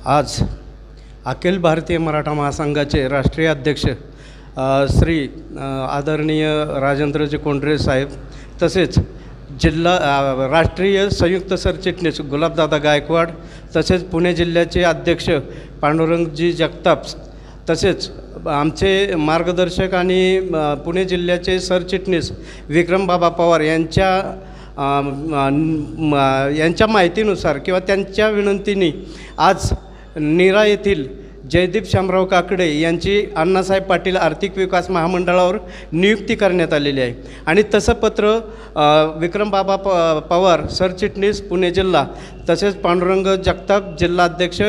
आज अखिल भारतीय मराठा महासंघाचे राष्ट्रीय अध्यक्ष श्री आदरणीय राजेंद्रजी कोंडरे साहेब तसेच जिल्हा राष्ट्रीय संयुक्त सरचिटणीस गुलाबदादा गायकवाड तसेच पुणे जिल्ह्याचे अध्यक्ष पांडुरंगजी जगताप तसेच आमचे मार्गदर्शक आणि पुणे जिल्ह्याचे सरचिटणीस विक्रमबाबा पवार यांच्या यांच्या माहितीनुसार किंवा त्यांच्या विनंतीने आज नीरा येथील जयदीप शामराव काकडे यांची अण्णासाहेब पाटील आर्थिक विकास महामंडळावर नियुक्ती करण्यात आलेली आहे. आणि तसं पत्र विक्रमबाबा प पवार सरचिटणीस पुणे जिल्हा तसेच पांडुरंग जगताप जिल्हाध्यक्ष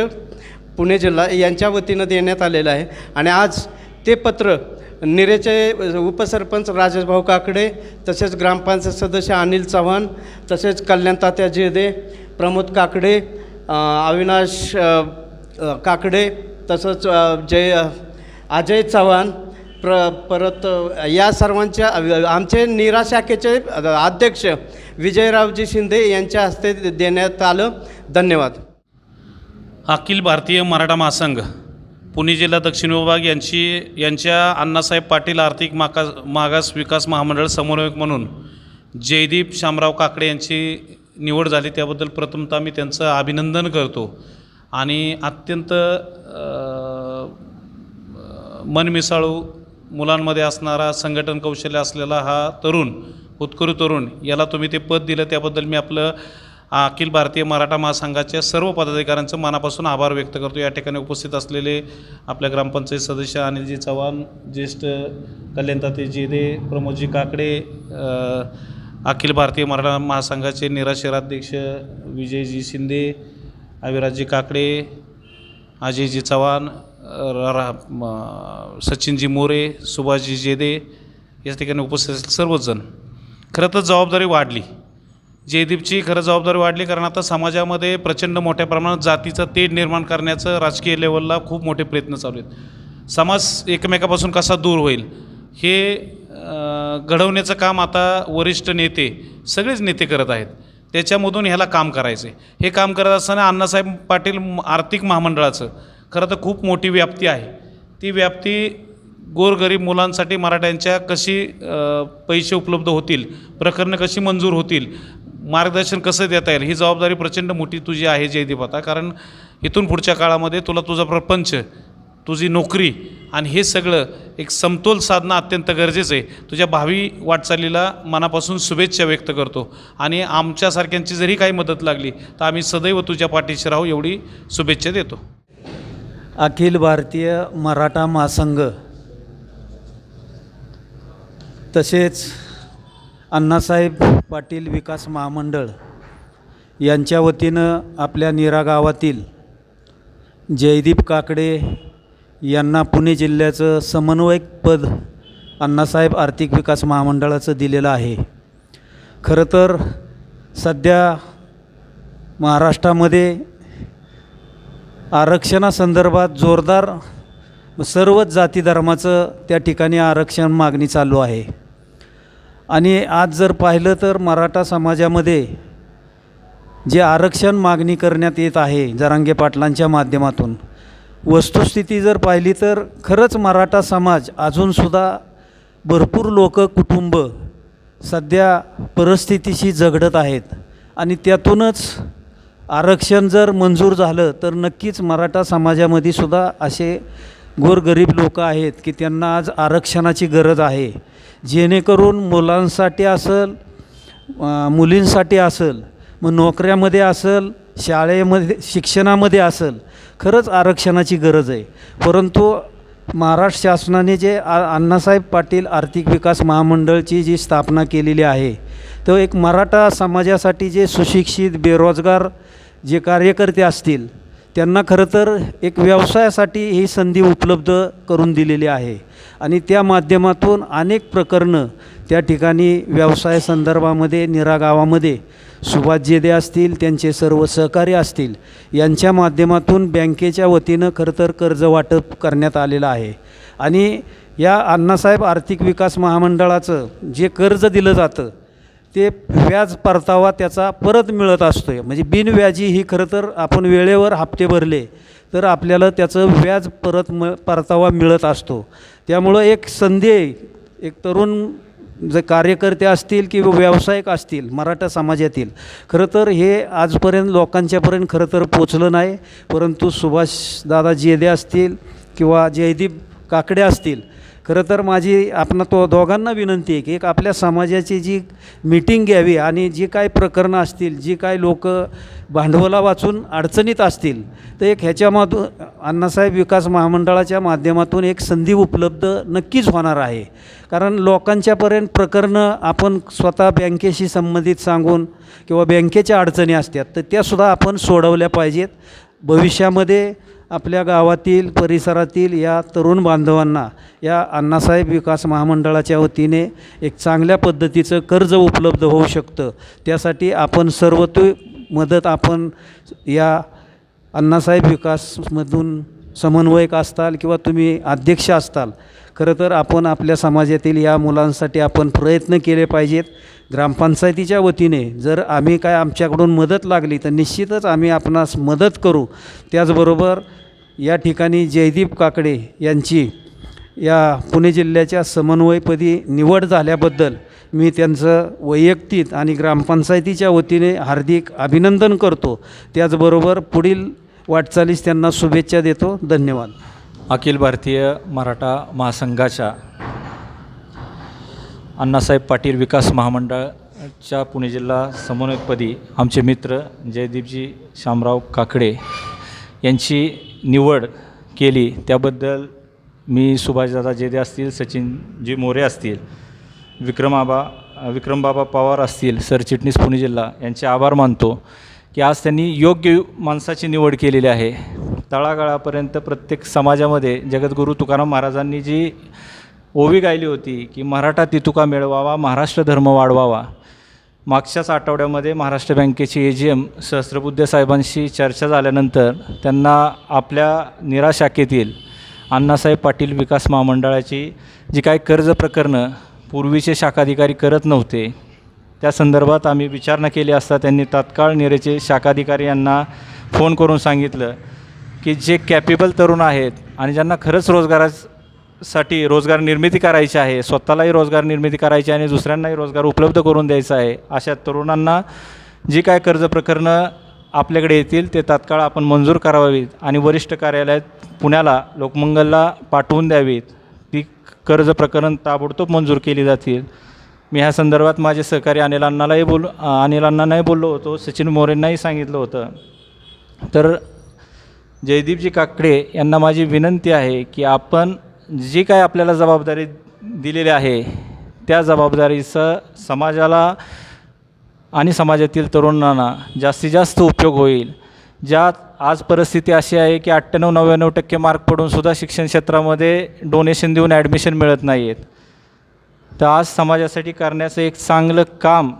पुणे जिल्हा यांच्या वतीनं देण्यात आलेलं आहे. आणि आज ते पत्र निरेचे उपसरपंच राजेशभाऊ काकडे तसेच ग्रामपंचायत सदस्य अनिल चव्हाण तसेच कल्याण तात्या जेदे प्रमोद काकडे अविनाश काकडे तसंच जय अजय चव्हाण प्र परत या सर्वांच्या आमचे नीरा शाखेचे अध्यक्ष विजयरावजी शिंदे यांच्या हस्ते देण्यात आलं. धन्यवाद. अखिल भारतीय मराठा महासंघ पुणे जिल्हा दक्षिण विभाग यांची यांच्या अण्णासाहेब पाटील आर्थिक मागास मागास विकास महामंडळ समन्वयक म्हणून जयदीप शामराव काकडे यांची निवड झाली. त्याबद्दल प्रथमतः मी त्यांचं अभिनंदन करतो. आणि अत्यंत मनमिसाळू मुलांमध्ये असणारा संघटन कौशल्य असलेला हा तरुण उत्करू तरुण याला तुम्ही ते पद दिलं त्याबद्दल मी आपलं अखिल भारतीय मराठा महासंघाच्या सर्व पदाधिकाऱ्यांचं मनापासून आभार व्यक्त करतो. या ठिकाणी उपस्थित असलेले आपल्या ग्रामपंचायत सदस्य अनिलजी चव्हाण ज्येष्ठ कल्याणताते जेदे प्रमोदजी काकडे अखिल भारतीय मराठा महासंघाचे निराशराध्यक्ष विजयजी शिंदे अविराजजी काकडे अजयजी चव्हाण रा सचिनजी मोरे सुभाषजी जेदे या ठिकाणी उपस्थित असलेले सर्वचजण खरं तर जबाबदारी वाढली. जयदीपची खरं जबाबदारी वाढली कारण आता समाजामध्ये प्रचंड मोठ्या प्रमाणात जातीचं तेढ निर्माण करण्याचं राजकीय लेवलला खूप मोठे प्रयत्न चालू आहेत. समाज एकमेकापासून कसा दूर होईल? हे घडवण्याचं काम आता वरिष्ठ नेते सगळेच नेते करत आहेत. त्याच्यामधून ह्याला काम करायचं. आहे हे काम करत असताना अण्णासाहेब पाटील म- आर्थिक महामंडळाचं. खरं तर खूप मोठी व्याप्ती आहे. ती व्याप्ती गोरगरीब मुलांसाठी मराठ्यांच्या कशी पैसे उपलब्ध होतील प्रकरणं कशी मंजूर होतील मार्गदर्शन कसं देता येईल ही जबाबदारी प्रचंड मोठी तुझी आहे जयदीप आता. कारण इथून पुढच्या काळामध्ये तुला तुझा प्रपंच तुझी नोकरी आणि हे सगळं एक समतोल साधणं अत्यंत गरजेचं आहे. तुझ्या भावी वाटचालीला मनापासून शुभेच्छा व्यक्त करतो. आणि आमच्यासारख्यांची जरी काही मदत लागली तर आम्ही सदैव तुझ्या पाठीशी राहू एवढी शुभेच्छा देतो. अखिल भारतीय मराठा महासंघ. तसेच अण्णासाहेब पाटील विकास महामंडळ यांच्या वतीनं आपल्या निरा गावातील जयदीप काकडे यांना पुणे जिल्ह्याचं समन्वयक पद अण्णासाहेब आर्थिक विकास महामंडळाचं दिलेलं आहे. खरं तर सध्या महाराष्ट्रामध्ये आरक्षणासंदर्भात जोरदार सर्वच जाती धर्माचं त्या ठिकाणी आरक्षण मागणी चालू आहे. आणि आज जर पाहिलं तर मराठा समाजामध्ये जे आरक्षण मागणी करण्यात येत आहे जरांगे पाटलांच्या माध्यमातून वस्तुस्थिती जर पाहिली तर खरंच मराठा समाज अजूनसुद्धा भरपूर लोक कुटुंब सध्या परिस्थितीशी झगडत आहेत. आणि त्यातूनच आरक्षण जर मंजूर झालं तर नक्कीच मराठा समाजामध्ये सुद्धा असे गोरगरीब लोक आहेत की त्यांना आज आरक्षणाची गरज आहे. जेणेकरून मुलांसाठी असेल मुलींसाठी असेल मग नोकऱ्यामध्ये असेल शाळेमध्ये शिक्षणामध्ये असेल खरंच आरक्षणाची गरज आहे. परंतु महाराष्ट्र शासनाने जे आ अण्णासाहेब पाटील आर्थिक विकास महामंडळची जी स्थापना केलेली आहे तो एक मराठा समाजासाठी जे सुशिक्षित बेरोजगार जे कार्यकर्ते असतील त्यांना खरं तर एक व्यवसायासाठी ही संधी उपलब्ध करून दिलेली आहे. आणि त्या माध्यमातून अनेक प्रकरणं त्या ठिकाणी व्यवसाय संदर्भामध्ये निरा गावामध्ये सुभाष जेदे असतील त्यांचे सर्व सहकारी असतील यांच्या माध्यमातून बँकेच्या वतीनं खरं तर कर्ज वाटप करण्यात आलेलं आहे. आणि या अण्णासाहेब आर्थिक विकास महामंडळाचं जे कर्ज दिलं जातं ते व्याज परतावा त्याचा परत मिळत असतो आहे म्हणजे बिनव्याजी ही खरं तर आपण वेळेवर हप्ते भरले तर आपल्याला त्याचं व्याज परत म परतावा मिळत असतो. त्यामुळं एक संधी आहे. एक तरुण जे कार्यकर्ते असतील किंवा व्यावसायिक असतील मराठा समाजातील खरं तर हे आजपर्यंत लोकांच्यापर्यंत खरं तर पोचलं नाही. परंतु सुभाषदादा जेदे असतील किंवा जयदीप काकडे असतील खरं तर माझी आपण तो दोघांना विनंती आहे की एक आपल्या समाजाची जी मीटिंग घ्यावी आणि जी काय प्रकरणं असतील जी काय लोक भांडवला वाचून अडचणीत असतील तर एक ह्याच्यामधून अण्णासाहेब विकास महामंडळाच्या माध्यमातून एक संधी उपलब्ध नक्कीच होणार आहे. कारण लोकांच्यापर्यंत प्रकरणं आपण स्वतः बँकेशी संबंधित सांगून किंवा बँकेच्या अडचणी असतात तर त्यासुद्धा आपण सोडवल्या पाहिजेत. भविष्यामध्ये आपल्या गावातील परिसरातील या तरुण बांधवांना या अण्णासाहेब विकास महामंडळाच्या वतीने एक चांगल्या पद्धतीचं कर्ज उपलब्ध होऊ शकतं. त्यासाठी आपण सर्वतो मदत आपण या अण्णासाहेब विकासमधून समन्वयक असताल किंवा तुम्ही अध्यक्ष असताल खरं तर आपण आपल्या समाजातील या मुलांसाठी आपण प्रयत्न केले पाहिजेत. ग्रामपंचायतीच्या वतीने जर आम्ही काय आमच्याकडून मदत लागली तर निश्चितच आम्ही आपणास मदत करू. त्याचबरोबर या ठिकाणी जयदीप काकडे यांची या पुणे जिल्ह्याच्या समन्वयपदी निवड झाल्याबद्दल मी त्यांचं वैयक्तिक आणि ग्रामपंचायतीच्या वतीने हार्दिक अभिनंदन करतो. त्याचबरोबर पुढील वाटचालीस त्यांना शुभेच्छा देतो. धन्यवाद. अखिल भारतीय मराठा महासंघाच्या अण्णासाहेब पाटील विकास महामंडळाच्या पुणे जिल्हा समन्वयपदी आमचे मित्र जयदीपजी शामराव काकडे यांची निवड केली त्याबद्दल मी सुभाषदादा जेदे असतील सचिनजी मोरे असतील विक्रमाबा विक्रमबाबा पवार असतील सरचिटणीस पुणे जिल्हा यांचे आभार मानतो की आज त्यांनी योग्य माणसाची निवड केलेली आहे. तळागाळापर्यंत प्रत्येक समाजामध्ये जगद्गुरू तुकाराम महाराजांनी जी ओवी गायली होती की मराठा तितुका मिळवावा महाराष्ट्र धर्म वाढवावा मागच्याच आठवड्यामध्ये महाराष्ट्र बँकेची ए जी एम सहस्रबुद्धे साहेबांशी चर्चा झाल्यानंतर त्यांना आपल्या निराशाखेतील अण्णासाहेब पाटील विकास महामंडळाची जी काही कर्ज प्रकरणं पूर्वीचे शाखाधिकारी करत नव्हते त्या संदर्भात आम्ही विचारणा केली असता त्यांनी तात्काळ निरेचे शाखाधिकारी यांना फोन करून सांगितलं की जे कॅपेबल तरुण आहेत आणि ज्यांना खरंच साठी रोजगार निर्मिती करायची आहे. स्वतःलाही रोजगार निर्मिती करायची आहे आणि दुसऱ्यांनाही रोजगार उपलब्ध करून द्यायचा आहे. अशा तरुणांना जी काय कर्ज प्रकरणं आपल्याकडे येतील ते तात्काळ आपण मंजूर करावीत आणि वरिष्ठ कार्यालयात पुण्याला लोकमंगलला पाठवून द्यावीत. ती कर्ज प्रकरण ताबडतोब मंजूर केली जातील. मी ह्या संदर्भात माझे सहकारी अनिल अण्णालाही बोल अनिल अण्णांनाही बोललो होतो सचिन मोरेंनाही सांगितलं होतं. तर जयदीपजी काकडे यांना माझी विनंती आहे की आपण जी काय आपल्याला जबाबदारी दिलेली आहे त्या जबाबदारीचं समाजाला आणि समाजातील तरुणांना जास्तीत जास्त उपयोग होईल. ज्यात आज परिस्थिती अशी आहे की अठ्ठ्याण्णव नव्याण्णव टक्के मार्क पडूनसुद्धा शिक्षण क्षेत्रामध्ये डोनेशन देऊन ॲडमिशन मिळत नाही आहेत तर आज समाजासाठी करण्याचं एक चांगलं काम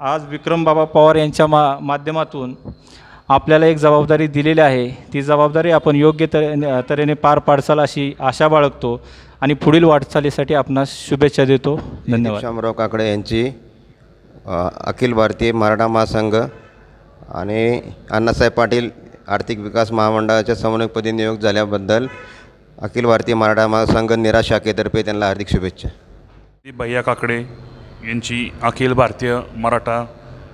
आज विक्रमबाबा पवार यांच्या मा माध्यमातून आपल्याला एक जबाबदारी दिलेली आहे. ती जबाबदारी आपण योग्य तऱ्हे तऱ्हेने पार पाडचाल अशी आशा बाळगतो आणि पुढील वाटचालीसाठी आपणास शुभेच्छा देतो. धन्यवाद. शामराव काकडे यांची अखिल भारतीय मराठा महासंघ आणि अण्णासाहेब पाटील आर्थिक विकास महामंडळाच्या समन्वयकपदी नियुक्त झाल्याबद्दल अखिल भारतीय मराठा महासंघ निराश शाखेतर्फे त्यांना हार्दिक शुभेच्छा. भैया काकडे यांची अखिल भारतीय मराठा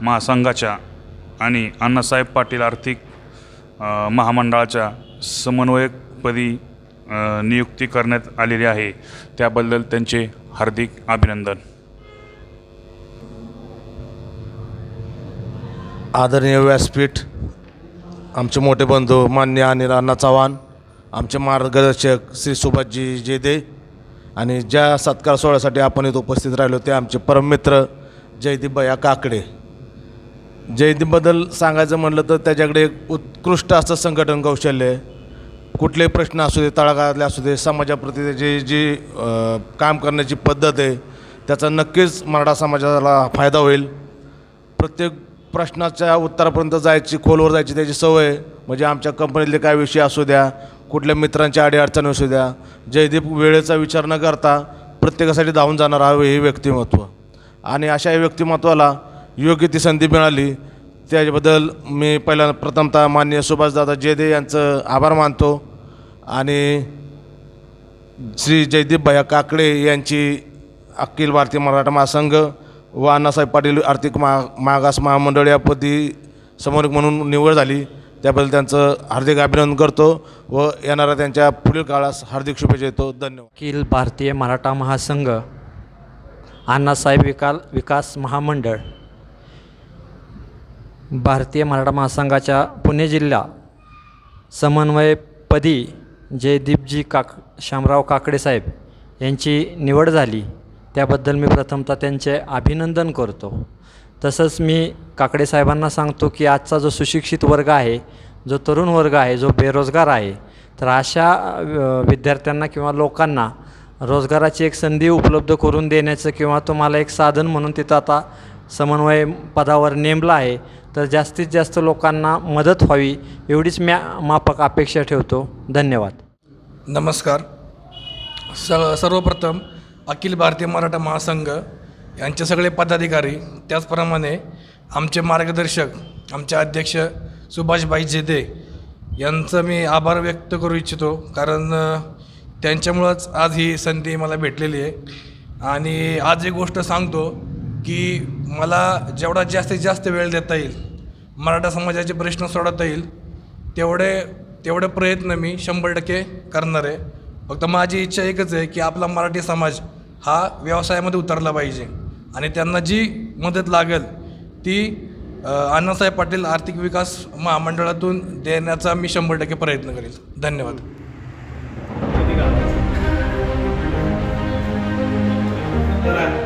महासंघाच्या आणि अण्णासाहेब पाटील आर्थिक महामंडळाच्या समन्वयकपदी नियुक्ती करण्यात आलेली आहे. त्याबद्दल त्यांचे हार्दिक अभिनंदन. आदरणीय व्यासपीठ आमचे मोठे बंधू मान्य अनिल अण्णा चव्हाण आमचे मार्गदर्शक श्री सुभाषजी जेदे आणि ज्या सत्कार सोहळ्यासाठी आपण इथं उपस्थित राहिलो ते आमचे परममित्र जयदीप भया काकडे. जयदीपबद्दल सांगायचं म्हटलं तर त्याच्याकडे एक उत्कृष्ट असं संघटन कौशल्य आहे. कुठलेही प्रश्न असू दे तळागाळातले असू दे समाजाप्रती त्याची जी काम करण्याची पद्धत आहे त्याचा नक्कीच मराठा समाजाला फायदा होईल. प्रत्येक प्रश्नाच्या उत्तरापर्यंत जायची खोलवर जायची त्याची सवय म्हणजे आमच्या कंपनीतले काय विषय असू द्या कुठल्या मित्रांच्या अडीअडचणी असू द्या जयदीप वेळेचा विचार न करता प्रत्येकासाठी धावून जाणार हवे हे व्यक्तिमत्व. आणि अशा व्यक्तिमत्वाला योग्य ती संधी मिळाली. त्याच्याबद्दल मी पहिला प्रथमतः माननीय सुभाषदादा जयदे यांचं आभार मानतो. आणि श्री जयदीप भैया काकडे यांची अखिल भारतीय मराठा महासंघ व अण्णासाहेब पाटील आर्थिक मा मागास महामंडळ यापदी समन्वयक म्हणून निवड झाली. त्याबद्दल त्यांचं हार्दिक अभिनंदन करतो व येणाऱ्या त्यांच्या पुढील काळास हार्दिक शुभेच्छा देतो. धन्यवाद. अखिल भारतीय मराठा महासंघ अण्णासाहेब विकाल विकास महामंडळ. भारतीय मराठा महासंघाच्या पुणे जिल्हा समन्वयपदी जयदीपजी काक शामराव काकडे साहेब यांची निवड झाली त्याबद्दल मी प्रथमतः त्यांचे अभिनंदन करतो. तसंच मी काकडे साहेबांना सांगतो की आजचा जो सुशिक्षित वर्ग आहे जो तरुण वर्ग आहे जो बेरोजगार आहे तर अशा विद्यार्थ्यांना किंवा लोकांना रोजगाराची एक संधी उपलब्ध करून देण्याचं किंवा तुम्हाला एक साधन म्हणून तिथं आता समन्वय पदावर नेमला आहे तर जास्तीत जास्त लोकांना मदत व्हावी एवढीच म्या माफक अपेक्षा ठेवतो. धन्यवाद. नमस्कार. स सर्वप्रथम अखिल भारतीय मराठा महासंघ यांचे सगळे पदाधिकारी त्याचप्रमाणे आमचे मार्गदर्शक आमचे अध्यक्ष सुभाषबाई जेदे यांचं मी आभार व्यक्त करू इच्छितो कारण त्यांच्यामुळंच आज ही संधी मला भेटलेली आहे. आणि आज एक गोष्ट सांगतो की मला जेवढा जास्तीत जास्त वेळ देता येईल मराठा समाजाचे प्रश्न सोडवता येईल तेवढे तेवढे प्रयत्न मी शंभर टक्के करणार आहे. फक्त माझी इच्छा एकच आहे की आपला मराठी समाज हा व्यवसायामध्ये उतरला पाहिजे. आणि त्यांना जी मदत लागेल ती अण्णासाहेब पाटील आर्थिक विकास महामंडळातून देण्याचा मी शंभर टक्के प्रयत्न करेल. धन्यवाद. धन्यवाद.